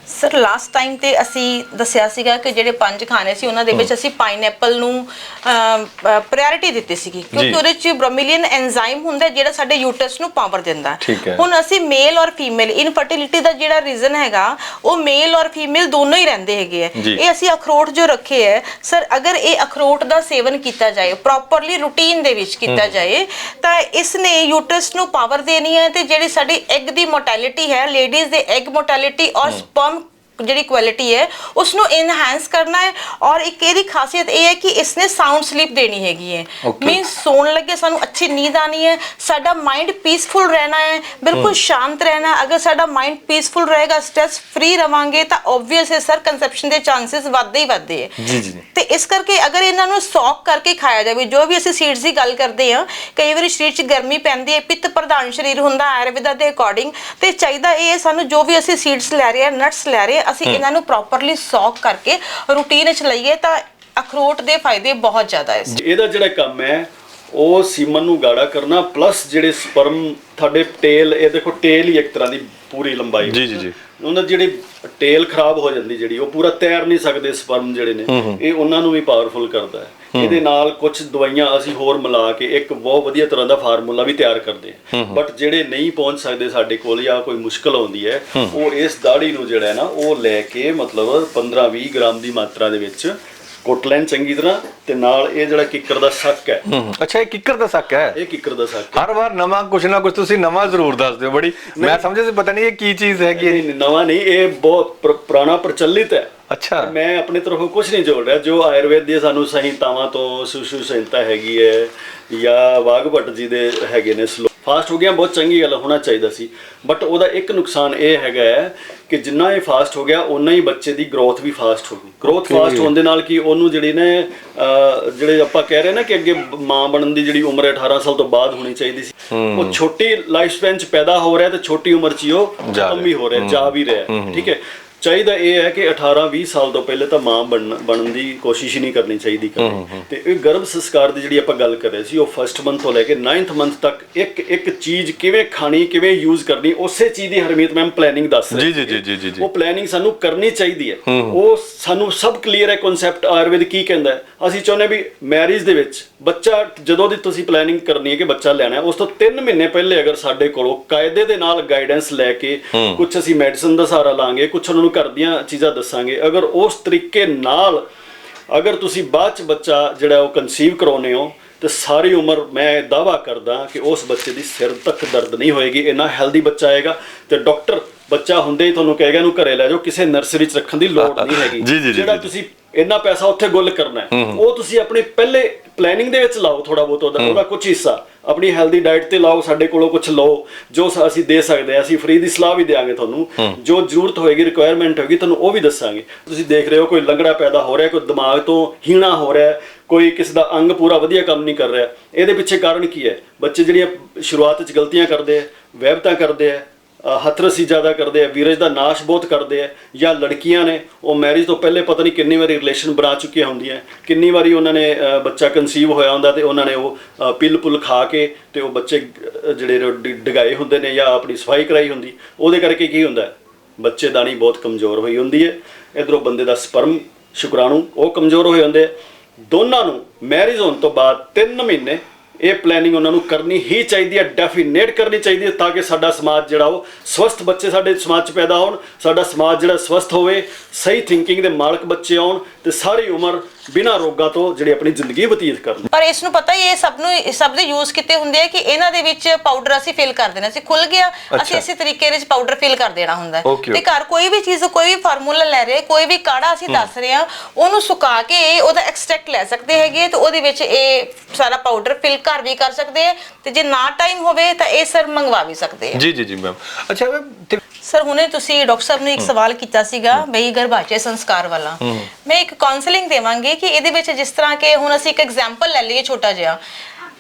ਸਰ ਲਾਸਟ ਟਾਈਮ ਤੇ ਅਸੀਂ ਦੱਸਿਆ ਸੀਗਾ ਕਿ ਜਿਹੜੇ ਪੰਜ ਖਾਣੇ ਸੀ ਉਹਨਾਂ ਦੇ ਵਿੱਚ ਅਸੀਂ ਪਾਈਨਐਪਲ ਨੂੰ ਪ੍ਰਾਇੋਰਟੀ ਦਿੱਤੀ ਸੀਗੀ। ਕਿਉਂਕਿ ਉਹਦੇ ਚ ਬ੍ਰੋਮੀਲੀਅਨ ਐਂਜ਼ਾਈਮ ਹੁੰਦਾ ਜਿਹੜਾ ਸਾਡੇ ਯੂਟਰਸ ਨੂੰ ਪਾਵਰ ਦਿੰਦਾ। ਹੁਣ ਅਸੀਂ ਮੇਲ ਔਰ ਫੀਮੇਲ ਇਨਫਰਟੀਲਿਟੀ ਦਾ ਜਿਹੜਾ ਰੀਜ਼ਨ ਹੈਗਾ ਉਹ ਮੇਲ ਔਰ ਫੀਮੇਲ ਦੋਨੋਂ ਹੀ ਰਹਿੰਦੇ ਹੈਗੇ ਆ। ਇਹ ਅਸੀਂ ਅਖਰੋਟ ਜੋ ਰੱਖੇ ਹੈ ਸਰ ਅਗਰ ਇਹ ਅਖਰੋਟ ਦਾ ਸੇਵਨ ਕੀਤਾ ਜਾਏ ਪ੍ਰੋਪਰਲੀ ਰੂਟੀਨ ਦੇ ਵਿੱਚ ਕੀਤਾ ਜਾਏ ਤਾਂ ਇਸ ਨੇ ਯੂਟਰਸ ਨੂੰ ਪਾਵਰ ਦੇਣੀ ਹੈ ਤੇ ਜਿਹੜੀ ਸਾਡੀ ਐਗ ਦੀ ਮੋਰਟੈਲਿਟੀ ਹੈ ਲੇਡੀਜ਼ ਦੇ ਐਗ ਮੋਰਟੈਲਿਟੀ ਔਰ ਸਪਰਮ ਜਿਹੜੀ ਕੁਆਲਿਟੀ ਹੈ ਉਸ ਨੂੰ ਇਨਹੈਂਸ ਕਰਨਾ ਹੈ ਔਰ ਇੱਕ ਇਹਦੀ ਖਾਸੀਅਤ ਇਹ ਹੈ ਕਿ ਇਸਨੇ ਸਾਊਂਡ ਸਲੀਪ ਦੇਣੀ ਹੈਗੀ ਹੈ Okay. ਮੀਨਸ ਸੌਣ ਲੱਗੇ ਸਾਨੂੰ ਅੱਛੀ ਨੀਂਦ ਆਣੀ ਹੈ ਸਾਡਾ ਮਾਈਂਡ ਪੀਸਫੁਲ ਰਹਿਣਾ ਹੈ ਬਿਲਕੁਲ ਸ਼ਾਂਤ ਰਹਿਣਾ ਹੈ। ਅਗਰ ਸਾਡਾ ਮਾਈਂਡ ਪੀਸਫੁਲ ਰਹੇਗਾ ਸਟ੍ਰੈਸ ਫ੍ਰੀ ਰਵਾਂਗੇ ਤਾਂ ਆਬਵੀਅਸ ਹੈ ਸਰ ਕਨਸੈਪਸ਼ਨ ਦੇ ਚਾਂਸਸ ਵੱਧਦੇ ਹੀ ਵੱਧਦੇ ਹੈ ਜੀ, ਜੀ, ਜੀ। ਤੇ ਇਸ ਕਰਕੇ ਅਗਰ ਇਹਨਾਂ ਨੂੰ ਸੌਕ ਕਰਕੇ ਖਾਇਆ ਜਾਵੇ ਜੋ ਵੀ ਅਸੀਂ ਸੀਡਸ ਦੀ ਗੱਲ ਕਰਦੇ ਹਾਂ ਕਈ ਵਾਰੀ ਸਰੀਰ 'ਚ ਗਰਮੀ ਪੈਂਦੀ ਹੈ ਪਿੱਤ ਪ੍ਰਧਾਨ ਸਰੀਰ ਹੁੰਦਾ ਆਯੁਰਵੇਦਾ ਦੇ ਅਕੋਰਡਿੰਗ ਤੇ ਚਾਹੀਦਾ ਇਹ ਹੈ ਸਾਨੂੰ ਜੋ ਵੀ ਅਸੀਂ ਸੀਡਸ ਲੈ ਰਹੇ ਹਾਂ ਨਟਸ ਲੈ ਰਹੇ ਹਾਂ ਅਸੀਂ ਇਹਨਾਂ ਨੂੰ ਪ੍ਰੋਪਰਲੀ ਸੌਕ ਕਰਕੇ ਰੂਟੀਨ ਵਿੱਚ ਲਈਏ ਤਾਂ ਅਖਰੋਟ ਦੇ ਫਾਇਦੇ ਬਹੁਤ ਜ਼ਿਆਦਾ ਹੈ ਇਹਦਾ ਜਿਹੜਾ ਕੰਮ ਹੈ ਉਹ ਸੀਮਨ ਨੂੰ ਗਾੜਾ ਕਰਨਾ ਪਲੱਸ ਜਿਹੜੇ ਸਪਰਮ ਤੁਹਾਡੇ ਟੇਲ ਇਹ ਦੇਖੋ ਟੇਲ ਹੀ ਇੱਕ ਤਰ੍ਹਾਂ ਦੀ ਪੂਰੀ ਲੰਬਾਈ ਜੀ, ਜੀ, ਜੀ। ਉਹਨਾਂ ਦੀ ਜਿਹੜੀ ਟੇਲ ਖਰਾਬ ਹੋ ਜਾਂਦੀ ਜਿਹੜੀ ਉਹ ਪੂਰਾ ਤੈਰ ਨਹੀਂ ਸਕਦੇ ਸਪਰਮ ਜਿਹੜੇ ਨੇ ਇਹ ਉਹਨਾਂ ਨੂੰ ਵੀ ਪਾਵਰਫੁਲ ਕਰਦਾ ਹੈ। ਇਹਦੇ ਨਾਲ ਕੁਝ ਦਵਾਈਆਂ ਅਸੀਂ ਹੋਰ ਮਿਲਾ ਕੇ ਇੱਕ ਬਹੁਤ ਵਧੀਆ ਤਰ੍ਹਾਂ ਦਾ ਫਾਰਮੂਲਾ ਵੀ ਤਿਆਰ ਕਰਦੇ ਹਾਂ। ਬਟ ਜਿਹੜੇ ਨਹੀਂ ਪਹੁੰਚ ਸਕਦੇ ਸਾਡੇ ਕੋਲ ਜਾਂ ਕੋਈ ਮੁਸ਼ਕਲ ਆਉਂਦੀ ਹੈ ਉਹ ਇਸ ਦਾੜੀ ਨੂੰ ਜਿਹੜਾ ਹੈ ਨਾ ਉਹ ਲੈ ਕੇ ਮਤਲਬ 15-20 ਗ੍ਰਾਮ ਦੀ ਮਾਤਰਾ ਦੇ ਵਿੱਚ ਕੁੱਟ ਲੈਣ ਚੰਗੀ ਤਰ੍ਹਾਂ ਤੇ ਨਾਲ ਇਹ ਜਿਹੜਾ ਕਿੱਕਰ ਦਾ ਸ਼ੱਕ ਹੈ। ਹੂੰ ਅੱਛਾ ਇਹ ਕਿੱਕਰ ਦਾ ਸੱਕ ਹੈ? ਇਹ ਕਿੱਕਰ ਦਾ ਸ਼ੱਕ ਹੈ। ਹਰ ਵਾਰ ਨਵਾਂ ਕੁਛ ਨਾ ਕੁਛ ਤੁਸੀਂ ਨਵਾਂ ਜ਼ਰੂਰ ਦੱਸ ਦਿਓ ਬੜੀ। ਮੈਂ ਸਮਝਿਆ ਸੀ ਪਤਾ ਨਹੀਂ ਇਹ ਕੀ ਚੀਜ਼ ਹੈਗੀ ਹੈ। ਇਹ ਨਵਾਂ ਨਹੀਂ ਇਹ ਬਹੁਤ ਪੁਰ- ਪੁਰਾਣਾ ਪ੍ਰਚਲਿਤ ਹੈ। ਅੱਛਾ। ਮੈਂ ਆਪਣੇ ਤਰਫੋਂ ਕੁਝ ਨਹੀਂ ਜੋੜ ਰਿਹਾ। ਜੋ ਆਯੁਰਵੇਦ ਦੀ ਸਾਨੂੰ ਸੰਹਿਤਾਵਾਂ ਤੋਂ ਸੁਸ਼ੂ ਸੰਹਿਤਾ ਹੈਗੀ ਹੈ ਜਾਂ ਵਾਗ ਭੱਟ ਜੀ ਦੇ ਹੈਗੇ ਨੇ ਸਲੋ ਫਾਸਟ ਹੋ ਗਿਆ ਬਹੁਤ ਚੰਗੀ ਗੱਲ ਹੋਣਾ ਚਾਹੀਦਾ ਸੀ। ਬਟ ਉਹਦਾ ਇੱਕ ਨੁਕਸਾਨ ਇਹ ਹੈਗਾ ਹੈ ਕਿ ਜਿੰਨਾ ਇਹ ਫਾਸਟ ਹੋ ਗਿਆ ਉਨਾ ਹੀ ਬੱਚੇ ਦੀ ਗਰੋਥ ਵੀ ਫਾਸਟ ਹੋ ਗਈ। ਗਰੋਥ. ਫਾਸਟ ਹੋਣ ਦੇ ਨਾਲ ਕੀ ਉਹਨੂੰ ਜਿਹੜੀ ਨੇ ਜਿਹੜੇ ਆਪਾਂ ਕਹਿ ਰਹੇ ਨਾ ਕਿ ਅੱਗੇ ਮਾਂ ਬਣਨ ਦੀ ਜਿਹੜੀ ਉਮਰ ਹੈ 18 ਸਾਲ ਤੋਂ ਬਾਅਦ ਹੋਣੀ ਚਾਹੀਦੀ ਸੀ। ਉਹ ਛੋਟੀ ਲਾਈਫ ਸਪੈਨ ਚ ਪੈਦਾ ਹੋ ਰਿਹਾ ਤੇ ਛੋਟੀ ਉਮਰ ਚ ਹੀ ਉਹ ਖਤਮ ਵੀ ਹੋ ਰਿਹਾ ਜਾ ਵੀ ਰਿਹਾ। ਠੀਕ ਹੈ। ਚਾਹੀਦਾ ਇਹ ਹੈ ਕਿ 18 20 ਸਾਲ ਤੋਂ ਪਹਿਲੇ ਤਾਂ ਮਾਂ ਬਣਨ ਬਣਨ ਦੀ ਕੋਸ਼ਿਸ਼ ਹੀ ਨਹੀਂ ਕਰਨੀ ਚਾਹੀਦੀ ਕਦੇ। ਤੇ ਇਹ ਗਰਭ ਸੰਸਕਾਰ ਦੀ ਜਿਹੜੀ ਆਪਾਂ ਗੱਲ ਕਰ ਰਹੇ ਸੀ ਉਹ ਫਰਸਟ ਮੰਥ ਤੋਂ ਲੈ ਕੇ 9th ਮੰਥ ਤੱਕ ਇੱਕ ਇੱਕ ਚੀਜ਼ ਕਿਵੇਂ ਖਾਣੀ ਕਿਵੇਂ ਯੂਜ਼ ਕਰਨੀ ਉਸੇ ਚੀਜ਼ ਦੀ ਹਰਮੀਤ ਮੈਮ ਪਲੈਨਿੰਗ ਦੱਸ ਰਹੀ ਜੀ, ਜੀ, ਜੀ, ਜੀ। ਉਹ ਪਲੈਨਿੰਗ ਸਾਨੂੰ ਕਰਨੀ ਚਾਹੀਦੀ ਹੈ। ਉਹ ਸਾਨੂੰ ਸਭ ਕਲੀਅਰ ਹੈ ਕਨਸੈਪਟ ਆਯੁਰਵੇਦ ਕੀ ਕਹਿੰਦਾ ਹੈ। ਅਸੀਂ ਚਾਹੁੰਦੇ ਵੀ ਮੈਰਿਜ ਦੇ ਵਿੱਚ ਬੱਚਾ ਜਦੋਂ ਦੀ ਤੁਸੀਂ ਪਲੈਨਿੰਗ ਕਰਨੀ ਹੈ ਕਿ ਬੱਚਾ ਲੈਣਾ ਹੈ ਉਸ ਤੋਂ 3 ਮਹੀਨੇ ਪਹਿਲੇ ਅਗਰ ਸਾਡੇ ਕੋਲੋਂ ਕਾਇਦੇ ਦੇ ਨਾਲ ਗਾਈਡੈਂਸ ਲੈ ਕੇ ਕੁਝ ਅਸੀਂ ਮੈਡੀਸਨ ਦਾ ਸਹਾਰਾ ਲਾਂਗੇ ਕੁਝ ਉਹਨਾਂ ਨੂੰ ਘਰ ਦੀਆਂ ਚੀਜ਼ਾਂ ਦੱਸਾਂਗੇ। ਅਗਰ ਉਸ ਤਰੀਕੇ ਨਾਲ ਅਗਰ ਤੁਸੀਂ ਬਾਅਦ ਚ ਬੱਚਾ ਜਿਹੜਾ ਉਹ ਕਨਸੀਵ ਕਰਾਉਨੇ ਹੋ ਤੇ ਸਾਰੀ ਉਮਰ ਮੈਂ ਦਾਵਾ ਕਰਦਾ ਕਿ ਉਸ ਬੱਚੇ ਦੀ ਸਿਰ ਤੱਕ ਦਰਦ ਨਹੀਂ ਹੋਏਗੀ ਇੰਨਾ ਹੈਲਦੀ ਬੱਚਾ ਆਏਗਾ ਤੇ ਡਾਕਟਰ ਬੱਚਾ ਹੁੰਦੇ ਹੀ ਤੁਹਾਨੂੰ ਕਹੇਗਾ ਇਹਨੂੰ ਘਰੇ ਲੈ ਜਾਓ ਕਿਸੇ ਨਰਸਰੀ 'ਚ ਰੱਖਣ ਦੀ ਲੋੜ ਨਹੀਂ ਹੈਗੀ। ਜਿਹੜਾ। ਤੁਸੀਂ ਇੰਨਾ ਪੈਸਾ ਉੱਥੇ ਗੁੱਲ ਕਰਨਾ ਹੈ ਉਹ ਤੁਸੀਂ ਆਪਣੇ ਪਹਿਲੇ ਪਲੈਨਿੰਗ ਦੇ ਵਿੱਚ ਲਾਓ ਥੋੜਾ ਬਹੁਤ ਉਹਦਾ ਉਹਦਾ ਕੁਝ ਹਿੱਸਾ। ਆਪਣੀ ਹੈਲਦੀ ਡਾਈਟ ਤੇ ਲਾਓ ਸਾਡੇ ਕੋਲੋਂ ਕੁਝ ਲਓ ਜੋ ਅਸੀਂ ਦੇ ਸਕਦੇ ਹਾਂ ਅਸੀਂ ਫ੍ਰੀ ਦੀ ਸਲਾਹ ਵੀ ਦੇਵਾਂਗੇ ਤੁਹਾਨੂੰ। ਜੋ ਜ਼ਰੂਰਤ ਹੋਏਗੀ ਰਿਕੁਆਇਰਮੈਂਟ ਹੋਏਗੀ ਤੁਹਾਨੂੰ ਉਹ ਵੀ ਦੱਸਾਂਗੇ। ਤੁਸੀਂ ਦੇਖ ਰਹੇ ਹੋ ਕੋਈ ਲੰਗੜਾ ਪੈਦਾ ਹੋ ਰਿਹਾ ਕੋਈ ਦਿਮਾਗ ਤੋਂ ਹੀਣਾ ਹੋ ਰਿਹਾ ਕੋਈ ਕਿਸੇ ਦਾ ਅੰਗ ਪੂਰਾ ਵਧੀਆ ਕੰਮ ਨਹੀਂ ਕਰ ਰਿਹਾ। ਇਹਦੇ ਪਿੱਛੇ ਕਾਰਨ ਕੀ ਹੈ? ਬੱਚੇ ਜਿਹੜੀਆਂ ਸ਼ੁਰੂਆਤ ਵਿੱਚ ਗਲਤੀਆਂ ਕਰਦੇ ਆ ਵਹਿਬਤਾ ਕਰਦੇ ਆ ਅ, ਹਥਰਸੀ ਜ਼ਿਆਦਾ ਕਰਦੇ ਆ ਵੀਰਜ ਦਾ ਨਾਸ਼ ਬਹੁਤ ਕਰਦੇ ਆ ਜਾਂ ਲੜਕੀਆਂ ਨੇ ਉਹ ਮੈਰਿਜ ਤੋਂ ਪਹਿਲੇ ਪਤਾ ਨਹੀਂ ਕਿੰਨੀ ਵਾਰੀ ਰਿਲੇਸ਼ਨ ਬਣਾ ਚੁੱਕੀਆਂ ਹੁੰਦੀਆਂ ਕਿੰਨੀ ਵਾਰੀ ਉਹਨਾਂ ਨੇ ਬੱਚਾ ਕਨਸੀਵ ਹੋਇਆ ਹੁੰਦਾ ਤੇ ਉਹਨਾਂ ਨੇ ਉਹ ਅ, ਪਿੱਲ ਪੁੱਲ ਖਾ ਕੇ ਤੇ ਉਹ ਬੱਚੇ ਜਿਹੜੇ ਨੇ ਉਹ ਡਗਾਏ ਹੁੰਦੇ ਨੇ ਜਾਂ ਆਪਣੀ ਸਫ਼ਾਈ ਕਰਾਈ ਹੁੰਦੀ ਉਹਦੇ ਕਰਕੇ ਕੀ ਹੁੰਦਾ ਹੈ? ਬੱਚੇ ਦਾਣੀ ਬਹੁਤ ਕਮਜ਼ੋਰ ਹੋਈ ਹੁੰਦੀ ਹੈ ਇਧਰੋਂ ਬੰਦੇ ਦਾ ਸਪਰਮ ਸ਼ੁਕਰਾਣੂ ਉਹ ਕਮਜ਼ੋਰ ਹੋਏ ਹੁੰਦੇ ਆ। ਦੋਨਾਂ ਨੂੰ ਮੈਰਿਜ ਹੋਣ ਤੋਂ ਬਾਅਦ 3 ਮਹੀਨੇ ਇਹ ਪਲੈਨਿੰਗ ਉਹਨਾਂ ਨੂੰ ਕਰਨੀ ਹੀ ਚਾਹੀਦੀ ਹੈ ਡੈਫੀਨੇਟ ਕਰਨੀ ਚਾਹੀਦੀ ਹੈ ਤਾਂ ਕਿ ਸਾਡਾ ਸਮਾਜ ਜਿਹੜਾ ਉਹ ਸਵਸਥ ਬੱਚੇ ਸਾਡੇ ਸਮਾਜ 'ਚ ਪੈਦਾ ਹੋਣ, ਸਾਡਾ ਸਮਾਜ ਜਿਹੜਾ ਸਵਸਥ ਹੋਵੇ, ਸਹੀ ਥਿੰਕਿੰਗ ਦੇ ਮਾਲਕ ਬੱਚੇ ਆਉਣ ਤੇ ਸਾਰੀ ਉਮਰ ਬਿਨਾਂ ਰੋਗਾਂ ਤੋਂ ਜਿਹੜੀ ਆਪਣੀ ਜ਼ਿੰਦਗੀ ਬਤੀਤ ਕਰਨ। ਪਰ ਇਸ ਨੂੰ ਪਤਾ ਹੀ ਇਹ ਸਭ ਨੂੰ ਇਹ ਸਭ ਦੇ ਯੂਜ਼ ਕੀਤੇ ਹੁੰਦੇ ਆ ਕਿ ਇਹਨਾਂ ਦੇ ਵਿੱਚ ਪਾਊਡਰ ਅਸੀਂ ਫਿਲ ਕਰ ਦੇਣਾ। ਅਸੀਂ ਖੁੱਲ ਗਿਆ। ਅਸੀਂ ਇਸੇ ਤਰੀਕੇ ਵਿੱਚ ਪਾਊਡਰ ਫਿਲ ਕਰ ਦੇਣਾ ਹੁੰਦਾ। ਹੈ। Okay, ਤੇ ਘਰ ਕੋਈ ਵੀ ਚੀਜ਼ ਕੋਈ ਵੀ ਫਾਰਮੂਲਾ ਲੈ ਰਹੇ ਕੋਈ ਵੀ ਕਾੜਾ ਅਸੀਂ ਦੱਸ ਰਹੇ ਆ ਉਹਨੂੰ ਸੁਕਾ ਕੇ ਇਹ ਉਹਦਾ ਐਕਸਟ੍ਰੈਕਟ ਲੈ ਸਕਦੇ ਹੈਗੇ ਤੇ ਉਹਦੇ ਵਿੱਚ ਇਹ ਸਾਰਾ ਪਾਊਡਰ ਫਿਲ ਘਰ ਵੀ ਕਰ ਸਕਦੇ ਆ ਤੇ ਜੇ ਨਾ ਟਾਈਮ ਹੋਵੇ ਤਾਂ ਇਹ ਸਰ ਮੰਗਵਾ ਵੀ ਸਕਦੇ ਆ। ਜੀ ਜੀ ਜੀ ਮੈਮ ਅੱਛਾ ਮੈਮ ਤੇ ਸਰ ਹੁਣੇ ਤੁਸੀਂ ਡਾਕਟਰ ਸਾਹਿਬ ਨੇ ਇੱਕ ਸਵਾਲ ਕੀਤਾ ਸੀਗਾ ਬਈ ਗਰਭਾਸ਼ਯ ਸੰਸਕਾਰ ਵਾਲਾ। ਮੈਂ ਇੱਕ ਕਾਉਂਸਲਿੰਗ ਦੇਵਾਂਗੀ ਕਿ ਇਹਦੇ ਵਿੱਚ ਜਿਸ ਤਰ੍ਹਾਂ ਕਿ ਹੁਣ ਅਸੀਂ ਇੱਕ ਐਗਜ਼ਾਮਪਲ ਲੈ ਲਈਏ ਛੋਟਾ ਜਿਹਾ।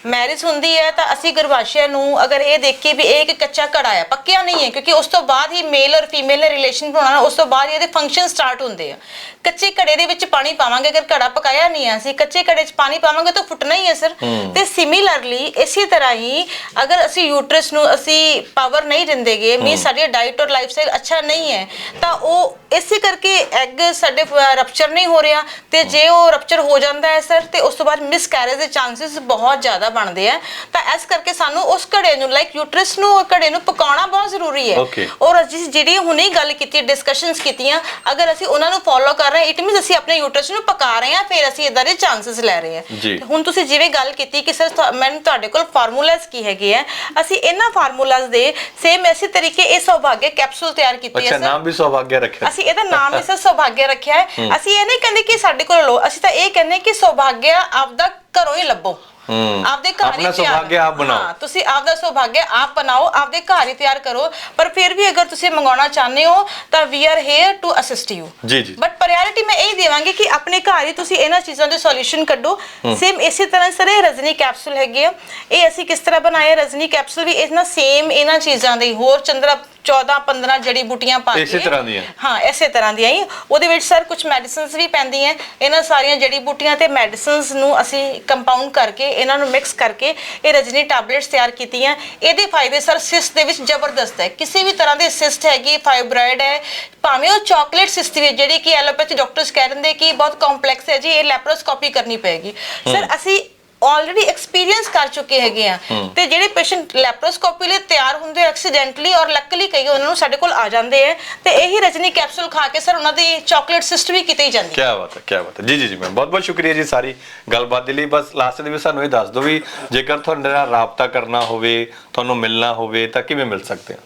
ਮੈਰਿਜ ਹੁੰਦੀ ਹੈ ਤਾਂ ਅਸੀਂ ਗਰਭਾਸ਼ਯ ਨੂੰ ਅਗਰ ਇਹ ਦੇਖੀਏ ਵੀ ਇਹ ਇੱਕ ਕੱਚਾ ਘੜਾ ਹੈ ਪੱਕਿਆ ਨਹੀਂ ਹੈ ਕਿਉਂਕਿ ਉਸ ਤੋਂ ਬਾਅਦ ਹੀ ਮੇਲ ਔਰ ਫੀਮੇਲ ਨੇ ਰਿਲੇਸ਼ਨ ਬਣਾਉਣਾ ਉਸ ਤੋਂ ਬਾਅਦ ਹੀ ਇਹਦੇ ਫੰਕਸ਼ਨ ਸਟਾਰਟ ਹੁੰਦੇ ਆ। ਕੱਚੇ ਘੜੇ ਦੇ ਵਿੱਚ ਪਾਣੀ ਪਾਵਾਂਗੇ ਅਗਰ ਘੜਾ ਪਕਾਇਆ ਨਹੀਂ ਹੈ ਅਸੀਂ ਕੱਚੇ ਘੜੇ 'ਚ ਪਾਣੀ ਪਾਵਾਂਗੇ ਤਾਂ ਫੁੱਟਣਾ ਹੀ ਹੈ ਸਰ ਤੇ ਸਿਮਿਲਰਲੀ ਇਸੇ ਤਰ੍ਹਾਂ ਹੀ ਅਗਰ ਅਸੀਂ ਯੂਟਰਸ ਨੂੰ ਅਸੀਂ ਪਾਵਰ ਨਹੀਂ ਦਿੰਦੇਗੇ ਮੀ ਸਾਡੀ ਡਾਈਟ ਔਰ ਲਾਈਫ ਸਟਾਈਲ ਅੱਛਾ ਨਹੀਂ ਹੈ ਤਾਂ ਉਹ ਇਸੇ ਕਰਕੇ ਐਗ ਸਾਡੇ ਰਪਚਰ ਨਹੀਂ ਹੋ ਰਿਹਾ ਤੇ ਜੇ ਉਹ ਰਪਚਰ ਹੋ ਜਾਂਦਾ ਹੈ ਸਰ ਤੇ ਉਸ ਤੋਂ ਬਾਅਦ ਮਿਸਕੈਰੇਜ ਦੇ ਚਾਂਸਸ ਬਹੁਤ ਜ਼ਿਆਦਾ ਬਣਦੇ ਆ ਤਾਂ ਇਸ ਕਰਕੇ ਸਾਨੂੰ ਉਸ ਘੜੇ ਨੂੰ ਲਾਈਕ ਯੂਟਰਸ ਨੂੰ ਘੜੇ ਨੂੰ ਪਕਾਉਣਾ ਬਹੁਤ ਜ਼ਰੂਰੀ ਹੈ Okay. ਔਰ ਅਸੀਂ ਜਿਹੜੀ ਹੁਣੇ ਗੱਲ ਕੀਤੀ ਡਿਸਕਸ਼ਨਸ ਕੀਤੀਆਂ ਅਗਰ ਅਸੀਂ ਉਹਨਾਂ ਨੂੰ ਫੋਲੋ ਕਰ ਰਹੇ ਹਾਂ ਇਟ ਮੀਨਸ ਅਸੀਂ ਆਪਣੇ ਯੂਟਰਸ ਨੂੰ ਪਕਾ ਰਹੇ ਹਾਂ ਫਿਰ ਅਸੀਂ ਇਦਾਂ ਦੇ ਚਾਂਸਸ ਲੈ ਰਹੇ ਹਾਂ ਜੀ। ਤੇ ਹੁਣ ਤੁਸੀਂ ਜਿਵੇਂ ਗੱਲ ਕੀਤੀ ਕਿ ਸਰ ਮੈਨੂੰ ਤੁਹਾਡੇ ਕੋਲ ਫਾਰਮੂਲਾਜ਼ ਕੀ ਹੈਗੇ ਆ ਅਸੀਂ ਇਹਨਾਂ ਫਾਰਮੂਲਾਜ਼ ਦੇ ਸੇਮ ਐਸੇ ਤਰੀਕੇ ਇਹ ਸੌਭਾਗਯ ਕੈਪਸੂਲ ਤਿਆਰ ਕੀਤੇ ਅੱਛਾ ਆ ਸਰ ਨਾਮ ਵੀ ਸੌਭਾਗਿਆ ਰੱਖਿਆ ਅਸੀਂ ਇਹਦਾ ਨਾਮ ਹੀ ਸਰ ਸੌਭਾਗਯ ਰੱਖਿਆ ਹੈ ਅਸੀਂ ਇਹ ਨਹੀਂ ਕਹਿੰਦੇ ਕਿ ਸਾਡੇ ਕੋਲ ਲੋ ਅਸੀਂ ਤਾਂ ਇਹ ਕਹਿੰਦੇ ਕਿ ਸੌਭਾਗਯ ਆਪਦਾ ਘਰੋਂ ਹੀ ਲੱਭੋ ਹੂੰ। ਆਪਦੇ ਘਰ ਹੀ ਆਪਣਾ ਤਿਆਰ- ਸੌਭਾਗਯ ਆਪ ਬਣਾਓ। ਹਾਂ, ਤੁਸੀਂ ਆਪਦਾ ਸੌਭਾਗਯ ਆਪ ਬਣਾਓ ਆਪਦੇ ਘਰ ਹੀ ਤਿਆਰ ਕਰੋ। ਪਰ ਫਿਰ ਵੀ ਅਗਰ ਤੁਸੀਂ ਮੰਗਾਉਣਾ ਚਾਹੁੰਦੇ ਹੋ ਤਾਂ we are here to assist you ਜੀ, ਜੀ। ਬਟ ਪ੍ਰਾਇੋਰਟੀ ਮੈਂ ਇਹ ਦੇਵਾਂਗੀ ਕਿ ਆਪਣੇ ਘਰ ਹੀ ਤੁਸੀਂ ਇਹਨਾਂ ਚੀਜ਼ਾਂ ਦੇ ਸੋਲੂਸ਼ਨ ਕੱਢੋ। ਸੇਮ ਇਸੇ ਤਰ੍ਹਾਂ ਸਰ ਇਹ ਰਜਨੀ ਕੈਪਸੂਲ ਹੈਗੇ ਆ। ਇਹ ਅਸੀਂ ਕਿਸ ਤਰ੍ਹਾਂ ਬਣਾਏ ਰਜਨੀ ਕੈਪਸੂਲ ਵੀ ਇਹਨਾਂ ਸੇਮ ਇਹਨਾਂ ਚੀਜ਼ਾਂ ਦੇ ਹੀ, ਹੋਰ ਚੰਦਰਾ 14 15 ਜੜੀ ਬੂਟੀਆਂ ਪਾ ਕੇ। ਇਸੇ ਤਰ੍ਹਾਂ ਦੀਆਂ? ਹਾਂ ਇਸੇ ਤਰ੍ਹਾਂ ਦੀਆਂ ਹੀ। ਉਹਦੇ ਵਿੱਚ ਸਰ ਕੁਝ ਮੈਡੀਸਿਨਸ ਵੀ ਪੈਂਦੀਆਂ। ਇਹਨਾਂ ਸਾਰੀਆਂ ਜੜੀ ਬੂਟੀਆਂ ਤੇ ਮੈਡੀਸਿਨਸ ਨੂੰ ਅਸੀਂ ਕੰਪਾਊਂਡ ਕਰਕੇ ਇਹਨਾਂ ਨੂੰ ਮਿਕਸ ਕਰਕੇ ਇਹ ਰਜਨੀ ਟੈਬਲੇਟਸ ਤਿਆਰ ਕੀਤੀਆਂ। ਇਹਦੇ ਫਾਇਦੇ ਸਰ ਸਿਸਟ ਦੇ ਵਿੱਚ ਜ਼ਬਰਦਸਤ ਹੈ। ਕਿਸੇ ਵੀ ਤਰ੍ਹਾਂ ਦੇ ਸਿਸਟ ਹੈਗੀ ਫਾਈਬਰਾਇਡ ਹੈ ਭਾਵੇਂ ਉਹ ਚਾਕਲੇਟ ਸਿਸਟ ਵੀ ਹੈ, ਜਿਹੜੀ ਕਿ ਐਲੋਪੈਥੀ ਡਾਕਟਰਸ ਕਹਿ ਦਿੰਦੇ ਕਿ ਬਹੁਤ ਕੰਪਲੈਕਸ ਹੈ ਜੀ ਇਹ ਲੈਪਰੋਸਕੋਪੀ ਕਰਨੀ ਪਏਗੀ। ਸਰ ਅਸੀਂ ਆਲਰੇਡੀ ਐਕਸਪੀਰੀਅੰਸ ਕਰ ਚੁੱਕੇ ਹੈਗੇ ਆ। ਤੇ ਜਿਹੜੇ ਪੇਸ਼ੈਂਟ ਲੈਪਰੋਸਕੋਪੀ ਲਈ ਤਿਆਰ ਹੁੰਦੇ ਐਕਸੀਡੈਂਟਲੀ ਔਰ ਲੱਕਲੀ ਕਈ ਉਹਨਾਂ ਨੂੰ ਸਾਡੇ ਕੋਲ ਆ ਜਾਂਦੇ ਆ। ਤੇ ਇਹੀ ਰਜਨੀ ਕੈਪਸੂਲ ਖਾ ਕੇ ਸਰ ਉਹਨਾਂ ਦੀ ਚਾਕਲੇਟ ਸਿਸਟ ਵੀ ਕਿਤੇ ਹੀ ਜਾਂਦੀ। ਕੀ ਬਾਤ ਹੈ ਕੀ ਬਾਤ ਹੈ। ਜੀ ਜੀ ਜੀ ਮੈਮ ਬਹੁਤ ਬਹੁਤ ਸ਼ੁਕਰੀਆ ਜੀ ਸਾਰੀ ਗੱਲਬਾਤ ਦੇ ਲਈ। ਬਸ ਲਾਸਟ ਦੇ ਵਿੱਚ ਸਾਨੂੰ ਇਹ ਦੱਸ ਦਿਓ ਵੀ ਜੇਕਰ ਤੁਹਾਡੇ ਨਾਲ ਰਾਬਤਾ ਕਰਨਾ ਹੋਵੇ ਤੁਹਾਨੂੰ ਮਿਲਣਾ ਹੋਵੇ ਤਾਂ ਕਿਵੇਂ ਮਿਲ ਸਕਦੇ ਆ?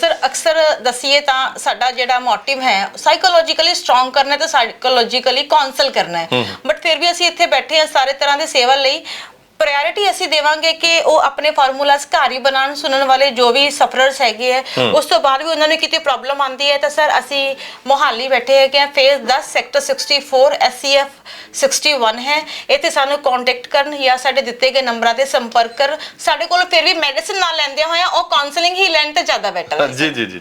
ਸਰ ਅਕਸਰ ਦਸੀਏ ਤਾਂ ਸਾਡਾ ਜਿਹੜਾ ਮੋਟਿਵ ਹੈ ਸਾਈਕੋਲੋਜੀਕਲੀ ਸਟਰੋਂਗ ਕਰਨਾ ਤੇ ਸਾਈਕੋਲੋਜੀਕਲੀ ਕਾਉਂਸਲ ਕਰਨਾ ਹੈ। ਬਟ ਫਿਰ ਵੀ ਅਸੀਂ ਇੱਥੇ ਬੈਠੇ ਹਾਂ ਸਾਰੇ ਤਰ੍ਹਾਂ ਦੀ ਸੇਵਾ ਲਈ। ਪ੍ਰਾਇੋਰਟੀ ਅਸੀਂ ਦੇਵਾਂਗੇ ਕਿ ਉਹ ਆਪਣੇ ਫਾਰਮੂਲਾਸ ਘਰ ਹੀ ਬਣਾਉਣ ਸੁਣਨ ਵਾਲੇ ਜੋ ਵੀ ਸਫਰਰਸ ਹੈਗੇ ਆ ਉਸ ਤੋਂ ਬਾਅਦ ਵੀ ਉਹਨਾਂ ਨੂੰ ਕਿਤੇ ਪ੍ਰੋਬਲਮ ਆਉਂਦੀ ਹੈ ਤਾਂ ਸਰ ਅਸੀਂ ਮੋਹਾਲੀ ਬੈਠੇ ਹੈਗੇ ਆ ਫੇਸ 10 ਸੈਕਟਰ 64 ਐਸਸੀਐਫ 61 ਹੈ। ਇੱਥੇ ਸਾਨੂੰ ਕੰਟੈਕਟ ਕਰਨ ਜਾਂ ਸਾਡੇ ਦਿੱਤੇ ਗਏ ਨੰਬਰਾਂ ਤੇ ਸੰਪਰਕ ਕਰ। ਸਾਡੇ ਕੋਲ ਫਿਰ ਵੀ ਮੈਡੀਸਿਨ ਨਾ ਲੈਂਦੇ ਹੋਇਆ ਉਹ ਕਾਉਂਸਲਿੰਗ ਹੀ ਲੈਣ ਤੇ ਜ਼ਿਆਦਾ ਬੈਟਰ ਹੈ ਜੀ ਜੀ ਜੀ।